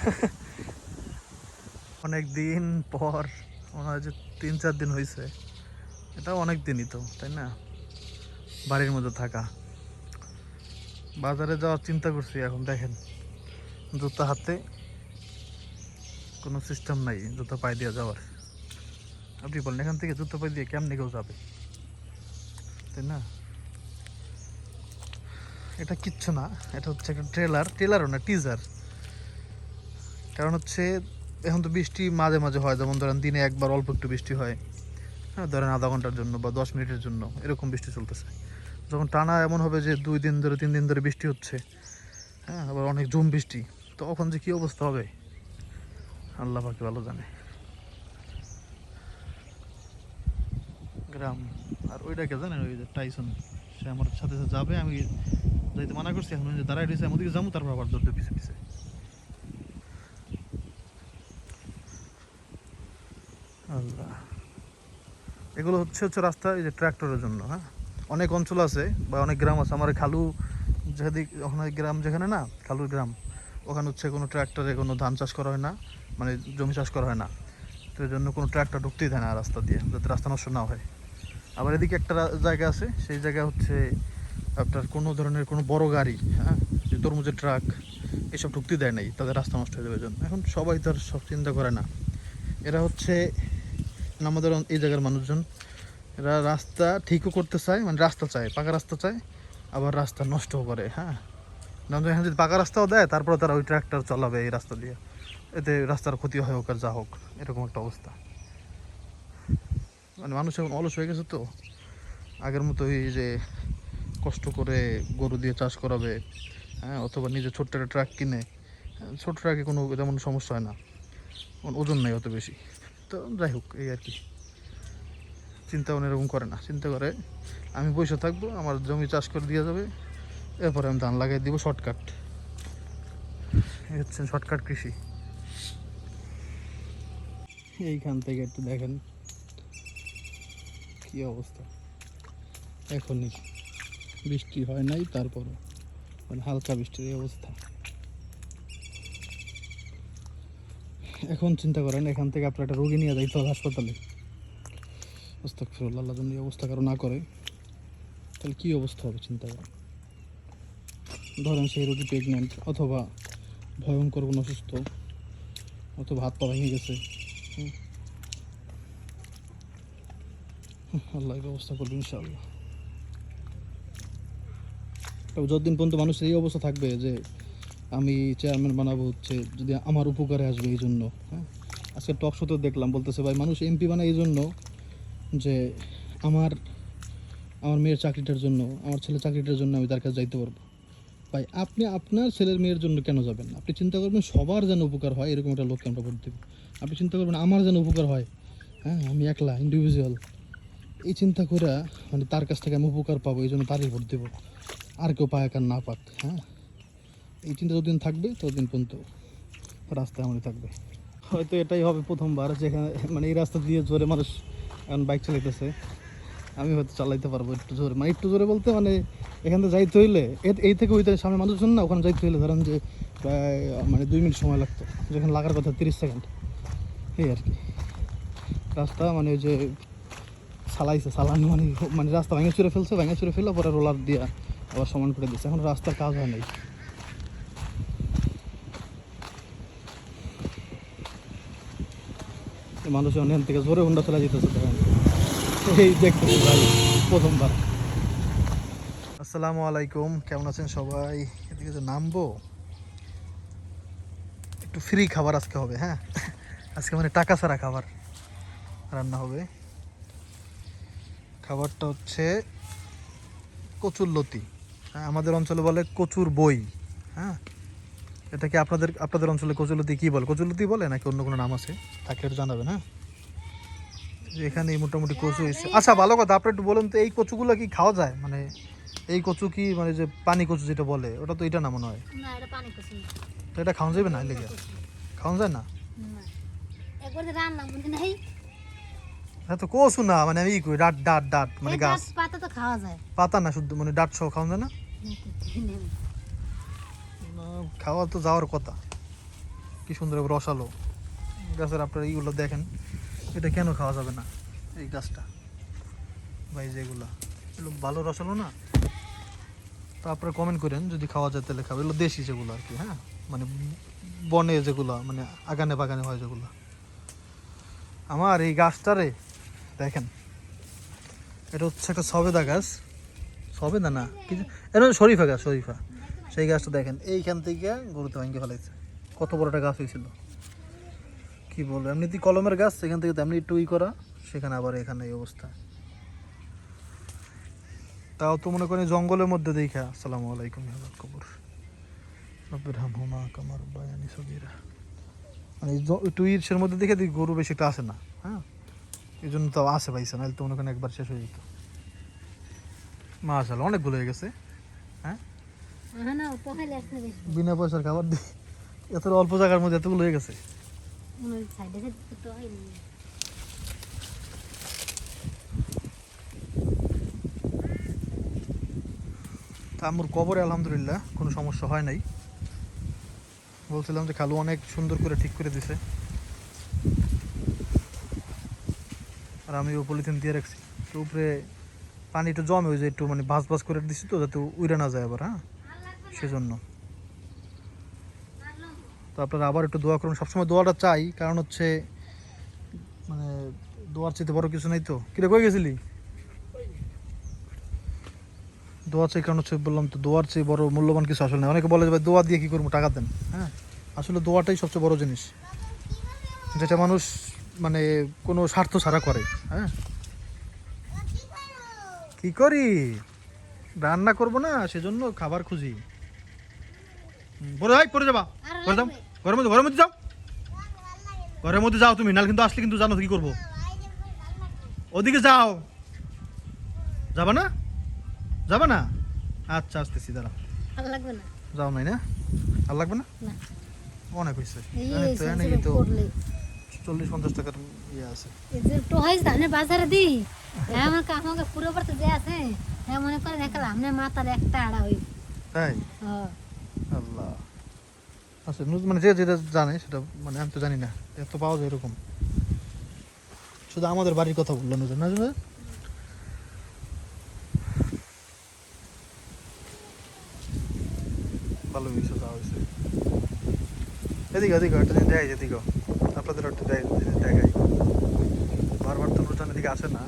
অনেক দিন পর মনে হয় যে তিন চার দিন হয়েছে এটাও অনেক দিনই তো, তাই না? বাড়ির মধ্যে থাকা। বাজারে যাওয়ার চিন্তা করছি এখন, দেখেন। জুতা হাতে কোনো সিস্টেম নাই, জুতা পায়ে দিয়ে যাওয়ার। আপনি বলেন, এখান থেকে জুতো পায়ে দিয়ে কেমনি কেউ যাবে? তাই না? এটা কিচ্ছু না, এটা হচ্ছে একটা ট্রেলার ট্রেলারও না টিজার কারণ হচ্ছে এখন তো বৃষ্টি মাঝে মাঝে হয়, যেমন ধরেন দিনে একবার অল্প একটু বৃষ্টি হয় হ্যাঁ ধরেন আধা ঘণ্টার জন্য বা দশ মিনিটের জন্য এরকম বৃষ্টি চলতেছে। যখন টানা এমন হবে যে দুই দিন ধরে, তিন দিন ধরে বৃষ্টি হচ্ছে হ্যাঁ আবার অনেক ঝুম বৃষ্টি, তখন যে কী অবস্থা হবে? আল্লাহ পাকে ভালো জানে। গ্রাম, আর ওইটাকে জানেন ওই যে টাইসন সে আমার সাথে সাথে যাবে, আমি যাইতে মানা করছি, এখন যে দাঁড়াই রয়েছে, আমি ওদিকে যাব, তারপর আবার দৌড়তে পিছে পিছে এগুলো হচ্ছে হচ্ছে রাস্তা, এই যে ট্র্যাক্টরের জন্য হ্যাঁ? অনেক অঞ্চল আছে বা অনেক গ্রাম আছে। আমার খালু যেদিক, ওখানে গ্রাম যেখানে না, খালুর গ্রাম, ওখানে হচ্ছে কোনো ট্র্যাক্টরে কোনো ধান চাষ করা হয় না মানে জমি চাষ করা হয় না। তো জন্য কোনো ট্র্যাক্টর ঢুকতেই দেয় না রাস্তা দিয়ে, যাতে রাস্তা নষ্ট না হয়। আবার এদিকে একটা জায়গা আছে, সেই জায়গা হচ্ছে আপনার কোনো ধরনের কোনো বড় গাড়ি হ্যাঁ? যে তরমুজের ট্রাক, এসব ঢুকতে দেয় নাই, তাদের রাস্তা নষ্ট হয়ে যাবে জন্য। এখন সবাই তো আর সব চিন্তা করে না। এরা হচ্ছে আমাদের এই জায়গার মানুষজন, এরা রাস্তা ঠিকও করতে চায় মানে রাস্তা চায়, পাকা রাস্তা চায়, আবার রাস্তা নষ্টও করে হ্যাঁ? এখানে যদি পাকা রাস্তাও দেয়, তারপরে তারা ওই ট্র্যাক্টর চালাবে এই রাস্তা দিয়ে। এতে রাস্তার ক্ষতি হয় হোক আর যা হোক, এরকম একটা অবস্থা। মানে মানুষ এখন অলস হয়ে গেছে তো। আগের মতো এই যে কষ্ট করে গরু দিয়ে চাষ করাবে হ্যাঁ? অথবা নিজে ছোট্ট একটা ট্রাক কিনে ছোট ট্রাকে কোনো তেমন সমস্যা হয় না। ওজন নেই অত বেশি। তো যাই হোক, এই আর কি। চিন্তা ভাবনা এরকম করে না, চিন্তা করে আমি বসে থাকব, আমার জমি চাষ করে দিয়ে যাবে, এরপরে আমি ধান লাগাই দিব শর্টকাট। এই হচ্ছে শর্টকাট কৃষি। এইখান থেকে একটু দেখেন কি অবস্থা। এখনই বৃষ্টি হয় নাই, তারপরও মানে হালকা বৃষ্টির এই অবস্থা। এখন চিন্তা করেন, এখান থেকে আপনার একটা রোগী নিয়ে যাইতে হবে হাসপাতালে। আল্লাহ যেন অবস্থা কারও না করে। তাহলে কী অবস্থা হবে, চিন্তা করেন। ধরেন সেই রোগী প্রেগনেন্ট অথবা ভয়ঙ্কর কোনো অসুস্থ, অথবা হাত পা ভেঙে গেছে। আল্লাহ ব্যবস্থা করবে ইনশাআল্লাহ। যতদিন পর্যন্ত মানুষের এই অবস্থা থাকবে যে আমি চেয়ারম্যান বানাবো হচ্ছে, যদি আমার উপকারে আসবে এই জন্য হ্যাঁ? আজকে টক শোতে দেখলাম, বলতেছে, ভাই, মানুষ এমপি বানায় এই জন্য যে আমার আমার মেয়ের চাকরিটার জন্য, আমার ছেলের চাকরিটার জন্য আমি তার কাছে যাইতে পারব। ভাই, আপনি আপনার ছেলের মেয়ের জন্য কেন যাবেন? আপনি চিন্তা করবেন, সবার যেন উপকার হয়, এরকম একটা লোককে আমরা ভোট দেবো। আপনি চিন্তা করবেন, আমার যেন উপকার হয় হ্যাঁ? আমি একলা ইন্ডিভিজুয়াল এই চিন্তা করে মানে তার কাছ থেকে আমি উপকার পাবো এই জন্য তারই ভোট দেবো। আর কেউ পায় না পাক হ্যাঁ? এই চিন্তা যতদিন থাকবে, ততদিন পর্যন্ত রাস্তায় আমাদের থাকবে। হয়তো এটাই হবে প্রথমবার যেখানে মানে এই রাস্তা দিয়ে জোরে মানুষ এখন বাইক চালাইতেছে। আমি হয়তো চালাইতে পারব একটু জোরে। মানে একটু জোরে বলতে মানে এখান থেকে যাইতে হইলে এই থেকে ওইতে সামনে মানুষজন না, ওখানে যাইতে হইলে ধরেন যে প্রায় মানে দুই মিনিট সময় লাগতো। যেখানে লাগার কথা তিরিশ সেকেন্ড। এই আর কি। রাস্তা মানে ওই যে চালাইছে, চালানো মানে মানে রাস্তা ভেঙে চুরে ফেলছে, ভেঙে চুরে ফেলে পরে রোলার দিয়ে আবার সমান করে দিচ্ছে এখন রাস্তার কাজ হয় নাই। মানুষ অনেক থেকে জোরে হুন্ডা চলে যেতেছে দেখেন। এই দেখতেছি ভাই, প্রথমবার। আসসালামু আলাইকুম, কেমন আছেন সবাই? এদিকে যে নামবো, একটু ফ্রি খাবার আজকে হবে হ্যাঁ? আজকে মানে টাকা ছাড়া খাবার রান্না হবে। খাবারটা হচ্ছে কচুর লতি। হ্যাঁ আমাদের অঞ্চলে বলে কচুর বই হ্যাঁ? এটা কি আপনাদের আপনাদের অঞ্চলে কচুলতি কি বলে? কচুলতি বলে নাকি অন্য কোনো নাম আছে? তাকে একটু জানাবেন হ্যাঁ? যে এখানে মোটামুটি কচু এসে আচ্ছা ভালো কথা আপনি একটু বলুন তো এই কচুগুলো কি খাওয়া যায়? মানে এই কচু কি মানে যে পানি কচু যেটা বলে ওটা তো এটা না মনে হয়? এটা পানি কচু তো এটা খাওয়া যাবে না লেগে? খাওয়া যায় না? না। একবার যে রান্না নাই। এটা তো কচু না মানে আমি ডাট ডাট ডাট মানে গাছ। পাতা তো খাওয়া যায়। পাতা না শুদ্ধ মানে ডাট সহ খাওয়া যায় না, খাওয়া তো যাওয়ার কথা। কি সুন্দর রসালো। গাছের আপনারা এইগুলো দেখেন, এটা কেন খাওয়া যাবে না এই গাছটা? ভাই, যেগুলো। এগুলো ভালো রসালো না? তো আপনারা কমেন্ট করেন, যদি খাওয়া যায় তাহলে খাবে। এগুলো দেশি যেগুলো আর কি হ্যাঁ? মানে বনে যেগুলো মানে আগানে বাগানে হয় যেগুলো। আমার এই গাছটারে দেখেন। এটা হচ্ছে একটা সবেদা গাছ। সবেদা না কিছু এটা হচ্ছে শরীফা গাছ, শরীফা। সেই গাছটা দেখেন, এইখান থেকে গরুতে ভেঙে ফেলাইছে। কত বড় একটা গাছ হয়েছিল। কি বলব, এমনিতে কলমের গাছ, সেখান থেকে তেমনি একটু ই করা, সেখানে আবার এখানে এই অবস্থা। তাও তো মনে করেন জঙ্গলের মধ্যে দেখা। আসসালামু আলাইকুম কবর কামার বায়ানি মানে একটু মধ্যে দেখে দেখি গরু বেশি একটা আসে না হ্যাঁ? এই জন্য তো আসে পাইছে নাহলে তো মনে করেন একবার শেষ হয়ে যেত। মাশাল অনেকগুলো হয়ে গেছে হ্যাঁ হ্যাঁ না তো খাইলে আসলে বেশি বিনা পয়সার খাবার দিয়ে। এত অল্প জায়গার মধ্যে এতগুলো হয়ে গেছে। হয় আমার কবরে আলহামদুলিল্লাহ কোনো সমস্যা হয় নাই। বলছিলাম যে খালু অনেক সুন্দর করে ঠিক করে দিছে। আর আমি ও পলিথিন দিয়ে রাখছি। তো উপরে পানি একটু জমে ওই যে একটু মানে ভাস ভাস করে দিছি তো যাতে উড়ে না যায় আবার হ্যাঁ? সেজন্য। তো আপনারা আবার একটু দোয়া করুন। সবসময় দোয়াটা চাই, কারণ হচ্ছে মানে দোয়ার চাইতে বড় কিছু নেই তো। কিরে, কই গেছিলি? দোয়া চাই, কারণ হচ্ছে বললাম তো, দোয়ার চেয়ে বড় মূল্যবান কিছু আসলে নেই। অনেকে বলে যে, ভাই, দোয়া দিয়ে কি করব? টাকা দেন। হ্যাঁ? আসলে দোয়াটাই সবচেয়ে বড় জিনিস। যেটা মানুষ মানে কোনো স্বার্থ ছাড়া করে। হ্যাঁ? কি করি? রান্না করব না, সেজন্য খাবার খুঁজি। বড় ভাই পরে যাবা। ঘরের মধ্যে ঘরের মধ্যে যাও। ঘরের মধ্যে যাও তুমি নাল কিন্তু আসলে কিন্তু জানো কি করব? ওদিকে যাও। যাবা না? যাবা না? আচ্ছা আসতেছি দাঁড়া আর লাগবে না। যাও নাই না আর লাগবে না? অনেক হয়েছে চল্লিশ পঞ্চাশ টাকার ইয়ে আছে। বাজারে দি হ্যাঁ আমার আমাকে পুরো পড়তে যে আছে। হ্যাঁ মনে করে দেখালাম আপনার মাথার একটা আড়া হই তাই? হ্যাঁ। আল্লাহ। আচ্ছা মানে যে যেটা জানে সেটা মানে আমি তো জানি না। এত পাওয়া যায় এরকম। শুধু আমাদের বাড়ির কথা বলল না জানো ভালো হয়েছে যাওয়া হয়েছে। এদিকে এদিকে একটা দিন দেখাই এদিকে। আপনাদের একটা দেখাই। বারবার তো নূরজান এদিকে আসে না।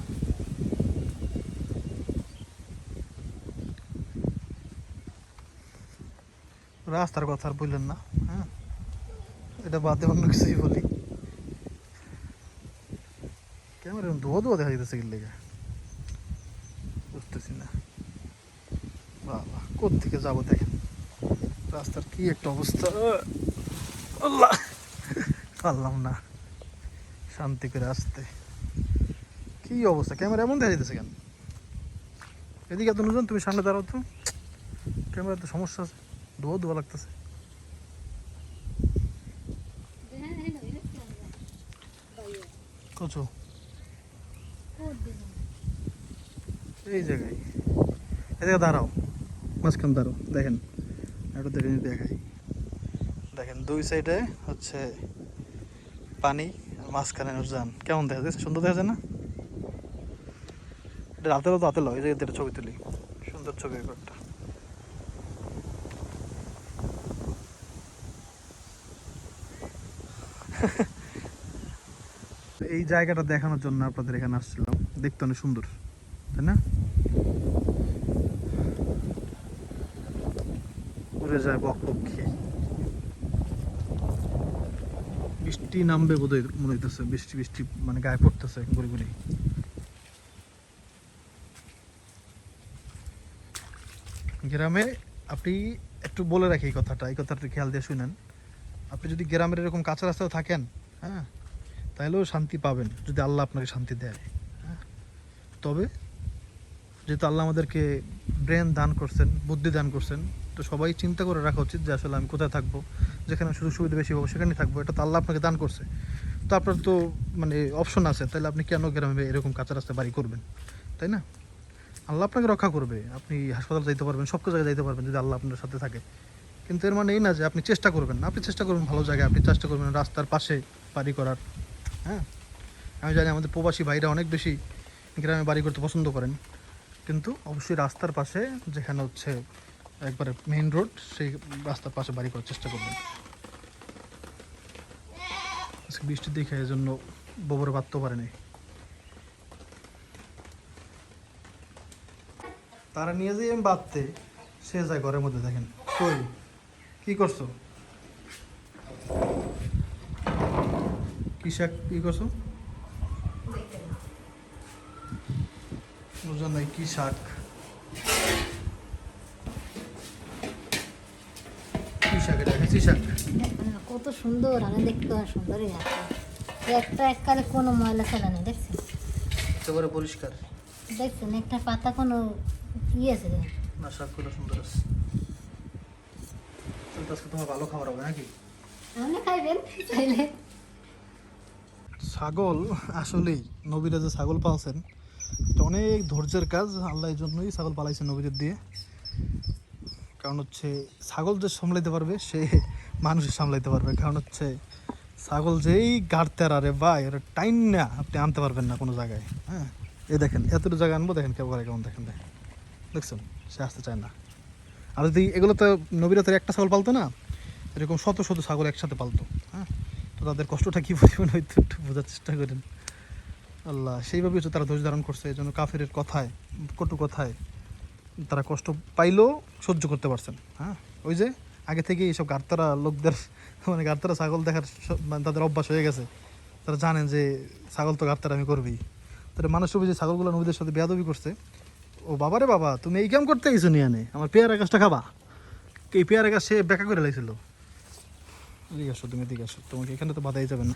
রাস্তার কথা আর বললেন না হ্যাঁ? এটা বাদে অন্য কিছুই বলি। ক্যামেরা ধোয়া ধোয়া দেখা যেতেছে কি লেগে। বুঝতেছি না। বাবা কোথেকে যাব দেখেন। রাস্তার কি একটা অবস্থা। আল্লাহ! পারলাম না শান্তি করে আসতে। কি অবস্থা? ক্যামেরা এমন দেখা যেতেছে কেন? এদিকে এত নুজন তুমি সামনে দাঁড়াও তো। ক্যামেরার তো সমস্যা আছে। ধোয়া ধোয়া লাগতেছে। এই জায়গায়। দাঁড়াও, মাঝখান দেখেন। দেখাই। দেখেন, দুই সাইডে হচ্ছে পানি, মাঝখানে নুরজান কেমন দেখা যাচ্ছে সুন্দর দেখা যায় না? এটা রাতে তো এই ছবি তুলি। সুন্দর ছবি একটা এই জায়গাটা দেখানোর জন্য আপনাদের এখানে আসছিলাম। দেখতে অনেক সুন্দর, তাই না? উড়ে যায় বক বৃষ্টি নামবে বোধ মনে হইতেছে। বৃষ্টি বৃষ্টি মানে গায়ে পড়তেছে, গুড়ি গুড়ি। গ্রামে আপনি একটু বলে রাখি এই কথাটা এই কথাটা খেয়াল দিয়ে শুনেন। আপনি যদি গ্রামের এরকম কাঁচা রাস্তায় থাকেন হ্যাঁ তাহলেও শান্তি পাবেন, যদি আল্লাহ আপনাকে শান্তি দেয়। হ্যাঁ? তবে যেহেতু আল্লাহ আমাদেরকে ব্রেন দান করছেন, বুদ্ধি দান করছেন, তো সবাই চিন্তা করে রাখা উচিত যে আসলে আমি কোথায় থাকব, যেখানে সুযোগ সুবিধা বেশি পাবো, সেখানেই থাকব, এটা তো আল্লাহ আপনাকে দান করছে। তো আপনার তো মানে অপশন আছে তাহলে আপনি কেন গ্রামে এরকম কাঁচা রাস্তায় বাড়ি করবেন, তাই না? আল্লাহ আপনাকে রক্ষা করবে, আপনি হাসপাতাল যাইতে পারবেন সব জায়গায় যাইতে পারবেন যদি আল্লাহ আপনার সাথে থাকে। কিন্তু এর মানে এই না যে আপনি চেষ্টা করবেন না। আপনি চেষ্টা করবেন ভালো জায়গায়, আপনি চেষ্টা করবেন রাস্তার পাশে বাড়ি করার হ্যাঁ? আমি জানি আমাদের প্রবাসী ভাইরা অনেক বেশি গ্রামে বাড়ি করতে পছন্দ করেন। কিন্তু অবশ্যই রাস্তার পাশে, যেখানে হচ্ছে একবারে মেইন রোড সেই রাস্তার পাশে বাড়ি করার চেষ্টা করবেন। বৃষ্টি দেখে এই জন্য ববরে বাঁধতেও পারেনি। তারা নিয়ে যাই বাঁধতে, সে যায় ঘরের মধ্যে দেখেন। কই? কি করছ? কি শাক কি করছ? বুঝলাম নাই কি শাক? কি শাক এটা? হেঁচি শাক? কত সুন্দর আমি দেখতে সুন্দরই একটা এককালে কোনো ময়লা ফেলা নেই দেখছেন? একেবারে পরিষ্কার। দেখছেন একটা পাতা কোনো ইয়ে আছে। না শাকগুলো সুন্দর আছে। তো আজকে তোমার ভালো খাবার হবে নাকি? খাইবেন চাইলে ছাগল আসলেই নবীরা যে ছাগল পালছেন এটা অনেক ধৈর্যের কাজ আল্লাহ জন্যই ছাগল পালাইছে নবীদের দিয়ে। কারণ হচ্ছে ছাগল যে সামলাইতে পারবে সে মানুষের সামলাইতে পারবে। কারণ হচ্ছে ছাগল যেই গাড়তে আরে বা এর টাইম না আপনি আনতে পারবেন না কোনো জায়গায় হ্যাঁ? এই দেখেন এতটুকু জায়গা আনব দেখেন কেমন কেমন দেখেন দেখেন। দেখছেন? সে আসতে চায় না। আর যদি এগুলো তো নবীরা তো একটা ছাগল পালতো না, এরকম শত শত ছাগল একসাথে পালতো হ্যাঁ? তো তাদের কষ্টটা কী পরিমাণ হয়তো একটু বোঝার চেষ্টা করেন। আল্লাহ সেইভাবে হচ্ছে তারা ধৈর্য ধারণ করছে এই জন্য কাফের কথায়, কটু কথায় তারা কষ্ট পাইলেও সহ্য করতে পারছেন হ্যাঁ? ওই যে আগে থেকে এইসব গার্তারা লোকদের মানে গার্তারা ছাগল দেখার মানে তাদের অভ্যাস হয়ে গেছে। তারা জানেন যে ছাগল তো গার্তারা আমি করবেই তাহলে মানুষের যে ছাগলগুলো নবীদের সাথে বেয়াদবি করছে ও বাবারে বাবা, তুমি এই কাম করতে গেছো নিয়ে আমার পেয়ারা গাছটা খাবা। এই পেয়ারা গাছ সে বেকা করে লাইছিল। এদিকে আসো, তুমি এদিকে আসো। তোমাকে এখানে তো বাধাই যাবে না।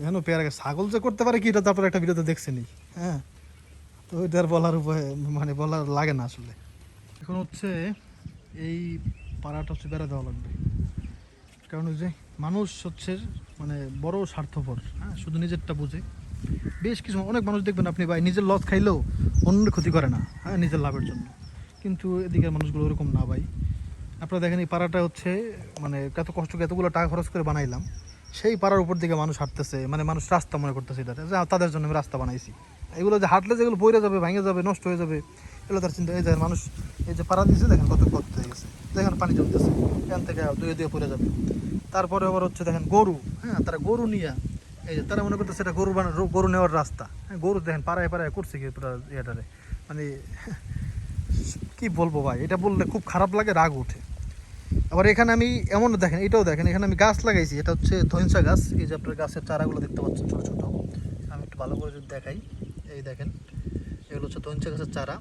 এখানেও পেয়ারা গাছ। ছাগল যে করতে পারে কি, এটা তারপর একটা ভিডিওতে দেখছেনি হ্যাঁ? তো ওইটা বলার উপায় মানে বলার লাগে না আসলে। এখন হচ্ছে এই পাড়াটা হচ্ছে বেড়া দেওয়া লাগবে। কারণ ওই যে মানুষ হচ্ছে মানে বড় স্বার্থপর। হ্যাঁ? শুধু নিজেরটা বুঝে। বেশ কিছু, অনেক মানুষ দেখবেন আপনি ভাই, নিজের লস খাইলেও অন্যের ক্ষতি করে না হ্যাঁ নিজের লাভের জন্য। কিন্তু এদিকের মানুষগুলো ওরকম না ভাই। আপনারা দেখেন এই পাড়াটা হচ্ছে মানে এত কষ্ট এতগুলো টাকা খরচ করে বানাইলাম, সেই পাড়ার উপর দিকে মানুষ হাঁটতেছে মানে মানুষ রাস্তা মনে করতেছে এটা যে, তাদের জন্য আমি রাস্তা বানাইছি। এগুলো যে হাঁটলে যেগুলো বইরে যাবে, ভেঙে যাবে, নষ্ট হয়ে যাবে, এগুলো তার চিন্তা, এই যে মানুষ, এই যে পাড়া দিয়েছে দেখেন কত কত হয়ে গেছে। দেখেন পানি জমতেছে, এখান থেকে দুয়ে দুয়ে পড়ে যাবে। তারপরে আবার হচ্ছে দেখেন গরু হ্যাঁ তারা গরু নিয়ে এই যে তারা মনে করতেছে এটা গরু গরু নেওয়ার রাস্তা। হ্যাঁ গরু দেখেন, পাড়ায় পাড়ায় করছে কি পুরো ইয়েটারে। মানে কি বলব ভাই, এটা বললে খুব খারাপ লাগে, রাগ উঠে আবার এখানে আমি এমন দেখেন, এটাও দেখেন, এখানে আমি গাছ লাগাইছি, এটা হচ্ছে ধৈনসা গাছ। এই যে আপনার গাছের চারাগুলো দেখতে পাচ্ছেন ছোটো ছোটো। আমি একটু ভালো করে যদি দেখাই, এই দেখেন, এগুলো হচ্ছে ধৈনসা গাছের চারা।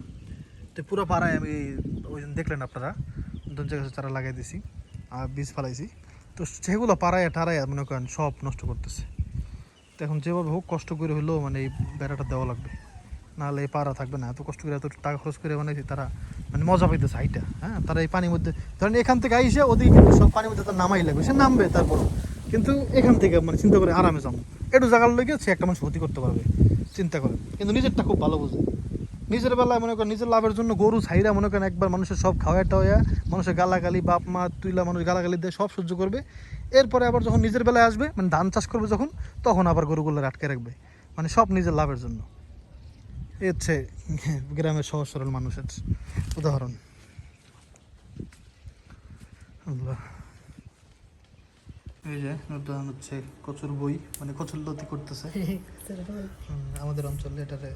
তো পুরো পাড়ায় আমি ওই দেখলেন আপনারা ধৈনসা গাছের চারা লাগাই দিছি, আর বীজ ফেলাইছি। তো সেগুলো পাড়ায় টারায় মনে করেন সব নষ্ট করতেছে। এখন যেভাবে হোক কষ্ট করে হলেও মানে এই বেড়াটা দেওয়া লাগবে। নাহলে এই পাড়া থাকবে না। এত কষ্ট করে এত টাকা খরচ করে মানে তারা মানে মজা পাইতেছে হাইটা। হ্যাঁ তারা এই পানির মধ্যে ধরেন এখান থেকে আইসে ওদিকে কিন্তু সব পানির মধ্যে তার নামাই লাগবে। সে নামবে তারপর। কিন্তু এখান থেকে মানে চিন্তা করে আরামে যাব। একটু জায়গার লেগে সে একটা মানুষ ক্ষতি করতে পারবে। চিন্তা করে কিন্তু নিজেরটা খুব ভালো বোঝে। নিজের বেলায় মনে করেন নিজের লাভের জন্য গরু ছাইরা মনে করেন একবার মানুষের সব খাওয়া টাওয়া মানুষের গালাগালি বাপ মা তুইলা মানুষ গালাগালি দিয়ে সব সহ্য করবে। এরপরে আবার যখন নিজের বেলায় আসবে মানে ধান চাষ করবে যখন তখন আবার গরুগুলো আটকে রাখবে। মানে সব নিজের লাভের জন্য। হচ্ছে গ্রামের সহজ সরল মানুষের উদাহরণ। এই যে উদাহরণ হচ্ছে কচুর বই মানে কচুর লতি করতেছে। আমাদের অঞ্চলে এটারে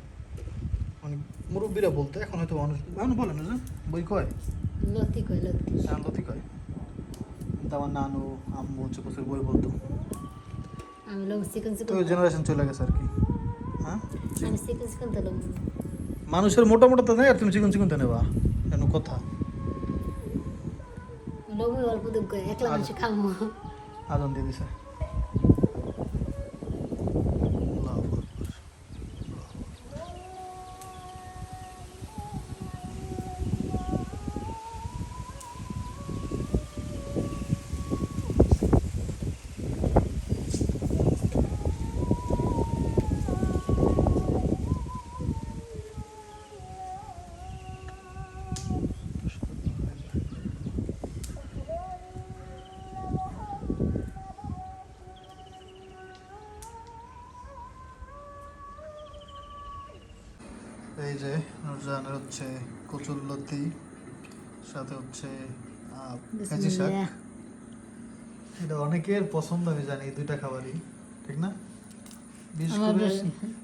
অনেক মুরব্বীরা বলতে এখন হয়তো মানুষ এখন বলে না বই কয়? লতি কয় লতি। হ্যাঁ লতি কয়। কিন্তু আমার নানু আম্মু হচ্ছে কচুর বই বলতো। আমি লোক চিকেন তো জেনারেশন চলে গেছে আর কি। হ্যাঁ? আমি চিকেন চিকেন তো মানুষের মোটা মোটা তো নেই আর তুমি চিকন চিকন তো নেবা। কেন কথা? লোক অল্প দুঃখ একলা মানুষ খামো। আদান দিয়ে দিছে। কচুরলতি সাথে হচ্ছে কাঁচি শাক। এটা অনেকের পছন্দ আমি জানি এই দুইটা খাবারই ঠিক না? বিশেষ করে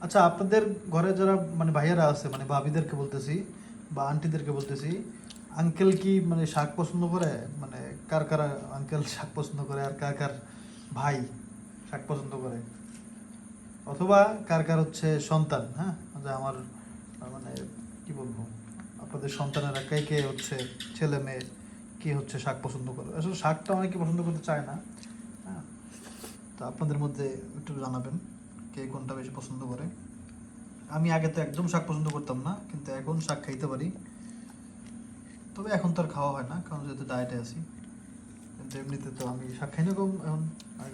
আচ্ছা আপনাদের ঘরে যারা মানে ভাইয়ারা আছে মানে ভাবিদেরকে বলতেছি বা আন্টিদেরকে বলতেছি আঙ্কেল কি মানে শাক পছন্দ করে? মানে কার কার আঙ্কেল শাক পছন্দ করে আর কার কার ভাই শাক পছন্দ করে? অথবা কার কার হচ্ছে সন্তান হ্যাঁ? যে আমার মানে কি বলব? আপনাদের সন্তানেরা কে কে হচ্ছে ছেলে মেয়ে কি হচ্ছে শাক পছন্দ করে? আসলে শাকটা অনেকে পছন্দ করতে চায় না। হ্যাঁ। তো আপনাদের মধ্যে একটু জানাবেন কে কোনটা বেশি পছন্দ করে? আমি আগে তো একদম শাক পছন্দ করতাম না কিন্তু এখন শাক খাইতে পারি। তবে এখন তো আর খাওয়া হয় না কারণ যেহেতু ডায়েটে আছি। কিন্তু এমনিতে তো আমি শাক খাই না কম এখন।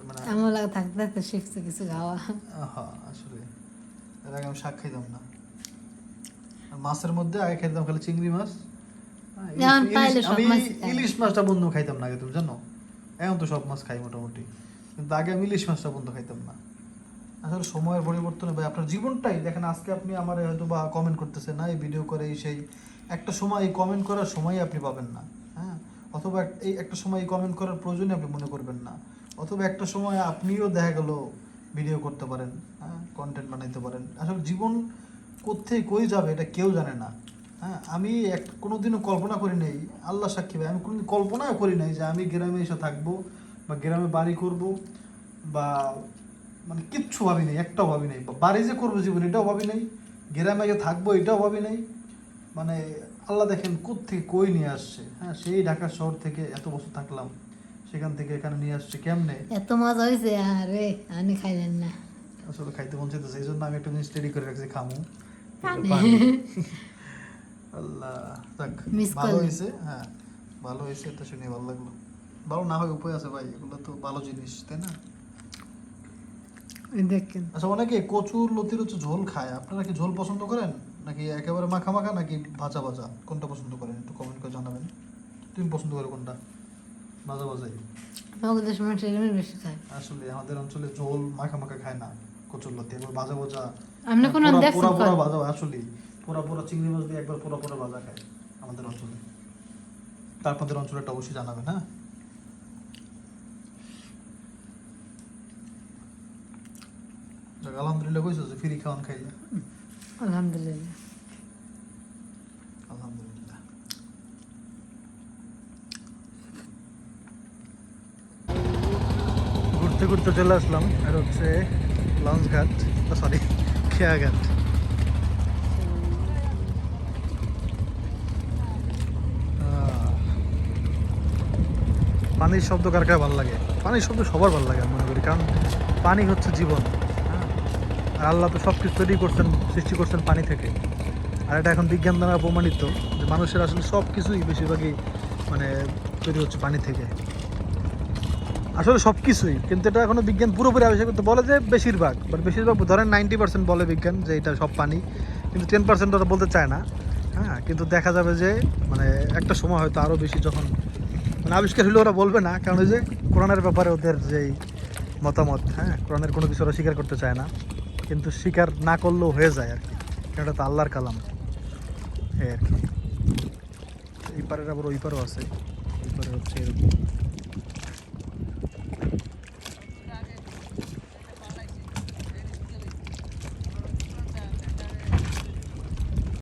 মানে আমার লাগে থাকতে থাকতে শিখছে কিছু খাওয়া। হ্যাঁ আসলে। এর আগে আমি শাক খাইতাম না। মাছের মধ্যে আগে খাইতাম খালি চিংড়ি মাছ। হ্যাঁ, আমি ইলিশ মাছটা বন্ধ খাইতাম না আগে তুমি জানো? এখন তো সব মাছ খাই মোটামুটি। কিন্তু আগে আমি ইলিশ মাছটা বন্ধ খাইতাম না। আসলে সময়ের পরিবর্তনে ভাই আপনার জীবনটাই দেখেন আজকে আপনি আমার হয়তো বা কমেন্ট করতেছেন না এই ভিডিও করে এই সেই। একটা সময় এই কমেন্ট করার সময় আপনি পাবেন না হ্যাঁ? অথবা এই একটা সময় এই কমেন্ট করার প্রয়োজনই আপনি মনে করবেন না। অথবা একটা সময় আপনিও দেখা গেল ভিডিও করতে পারেন হ্যাঁ? কন্টেন্ট বানাইতে পারেন। আসলে জীবন কোথায় কই যাবে এটা কেউ জানে না। হ্যাঁ আমি এক কোনোদিনও কল্পনা করি নাই আল্লাহ সাক্ষী ভাই আমি কোনোদিন কল্পনাও করি নাই যে আমি গ্রামে এসে থাকব বা গ্রামে বাড়ি করব বা মানে কিচ্ছু ভাবি নাই একটাও ভাবি নাই। বা বাড়ি যে করব জীবন এটাও ভাবি নাই গ্রামে যে থাকব এটাও ভাবি নাই। মানে আল্লাহ দেখেন কোত্থেকে কই নিয়ে আসছে। হ্যাঁ সেই ঢাকা শহর থেকে এত বছর থাকলাম সেখান থেকে এখানে নিয়ে আসছে কেমনে? এত মজা হয়েছে আরে আপনি খাইলেন না। আসলে খাইতে মন চাইতেছে এই জন্য আমি একটা জিনিস রেডি করে রাখছি খামু। আল্লাহ যাক ভালো হয়েছে হ্যাঁ ভালো হয়েছে এটা শুনে ভালো লাগল। ভালো না হয় উপায় আছে ভাই এগুলো তো ভালো জিনিস তাই না? দেখেন। আচ্ছা অনেকে কচুর লতির হচ্ছে ঝোল খায় আপনারা কি ঝোল পছন্দ করেন? নাকি একেবারে মাখা মাখা নাকি ভাজা ভাজা? কোনটা পছন্দ করেন একটু কমেন্ট করে জানাবেন। তুমি পছন্দ করো কোনটা? ভাজা ভাজাই। আমাদের দেশের বেশি খায়। আসলে আমাদের অঞ্চলে ঝোল মাখা মাখা খায় না কচুর লতি এবার ভাজা ভাজা আপনি কোনো দেখছেন পোড়া পোড়া ভাজা আসলে পোড়া পোড়া চিংড়ি মাছ দিয়ে একবার পোড়া পোড়া ভাজা খায় আমাদের অঞ্চলে। তা আপনাদের অঞ্চলেটা অবশ্যই জানাবেন হ্যাঁ? যাক, আলহামদুলিল্লাহ কইছো যে ফ্রি খাওয়ান খাইলে। আলহামদুলিল্লাহ। আলহামদুলিল্লাহ। ঘুরতে ঘুরতে চলে আসলাম আর হচ্ছে লঞ্চ ঘাট সরি পানির শব্দ কার কার ভালো লাগে? পানির শব্দ সবার ভালো লাগে আমি মনে করি, কারণ পানি হচ্ছে জীবন। আর আল্লাহ তো সব কিছু তৈরি করছেন, সৃষ্টি করছেন পানি থেকে। আর এটা এখন বিজ্ঞান দ্বারা প্রমাণিত যে মানুষের আসলে সব কিছুই বেশিরভাগই মানে তৈরি হচ্ছে পানি থেকে। আসলে সব কিছুই কিন্তু এটা এখনও বিজ্ঞান পুরোপুরি আবিষ্কার করতে বলে যে বেশিরভাগ বাট বেশিরভাগ ধরেন নাইনটি পার্সেন্ট বলে বিজ্ঞান যে এটা সব পানি, কিন্তু টেন পার্সেন্ট ওরা বলতে চায় না। হ্যাঁ কিন্তু দেখা যাবে যে মানে একটা সময় হয়তো আরও বেশি যখন মানে আবিষ্কার হলে ওরা বলবে না, কারণ ওই যে কোরআনের ব্যাপারে ওদের যেই মতামত হ্যাঁ কোরআনের কোনো কিছু ওরা স্বীকার করতে চায় না, কিন্তু স্বীকার না করলেও হয়ে যায় আর কি। এটা তো আল্লাহর কালাম। এই আর কি। এই পারের আবার ওই পারেও আছে ওই পারে হচ্ছে এরকম।